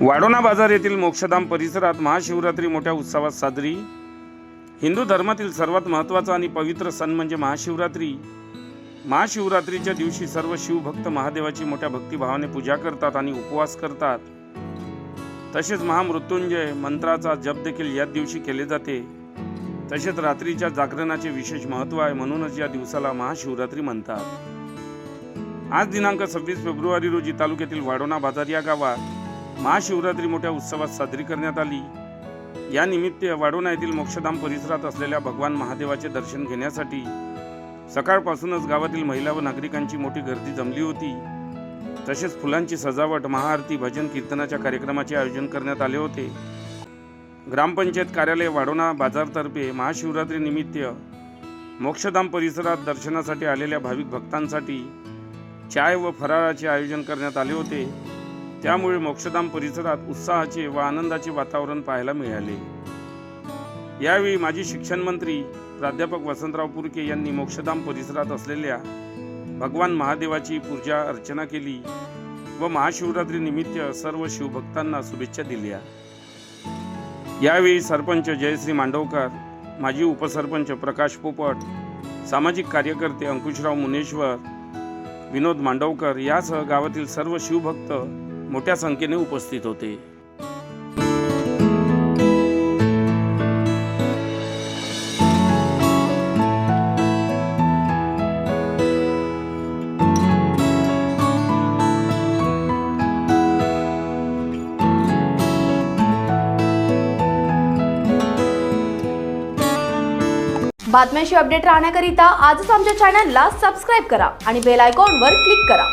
वाडोना बाजार येथील मोक्षधाम परिसरात महाशिवरात्री मोठ्या उत्सवात साजरी. हिंदू धर्मातील सर्वात महत्त्वाचा आणि पवित्र सण म्हणजे महाशिवरात्री. महाशिवरात्रीच्या दिवशी सर्व शिवभक्त महादेवाची मोठ्या भक्तिभावाने पूजा करतात आणि उपवास करतात. तसेच महामृत्युंजय मंत्राचा जप देखील याच दिवशी केले जाते. तसेच रात्रीच्या जागरणाचे विशेष महत्त्व आहे म्हणूनच या दिवसाला महाशिवरात्री म्हणतात. आज दिनांक सव्वीस फेब्रुवारी रोजी तालुक्यातील वाडोना बाजार या गावात महाशिवरात्री मोठ्या उत्सवात साजरी करण्यात आली. या निमित्त वाडोना येथील मोक्षधाम परिसरात असलेल्या भगवान महादेवाचे दर्शन घेण्यासाठी सकाळपासूनच गावातील महिला व नागरिकांची मोठी गर्दी जमली होती. तसेच फुलांची सजावट महाआरती भजन कीर्तनाच्या कार्यक्रमाचे आयोजन करण्यात आले होते. ग्रामपंचायत कार्यालय वाडोना बाजारतर्फे महाशिवरात्री निमित्त मोक्षधाम परिसरात दर्शनासाठी आलेल्या भाविक भक्तांसाठी चाय व फराळाचे आयोजन करण्यात आले होते. त्यामुळे मोक्षधाम परिसरात उत्साहाचे व आनंदाचे वातावरण पाहायला मिळाले. यावेळी माजी शिक्षण मंत्री प्राध्यापक वसंतराव पुरके यांनी मोक्षधाम परिसरात असलेल्या भगवान महादेवाची पूजा अर्चना केली व महाशिवरात्रीनिमित्त सर्व शिवभक्तांना शुभेच्छा दिल्या. यावेळी सरपंच जयश्री मांडवकर माजी उपसरपंच प्रकाश पोपट सामाजिक कार्यकर्ते अंकुशराव मुनेश्वर विनोद मांडवकर यासह गावातील सर्व शिवभक्त मोठ्या संख्येने उपस्थित होते. बातम्याशी अपडेट राहण्याकरिता आजच आमच्या चॅनलला सबस्क्राईब करा आणि बेल आयकॉनवर क्लिक करा.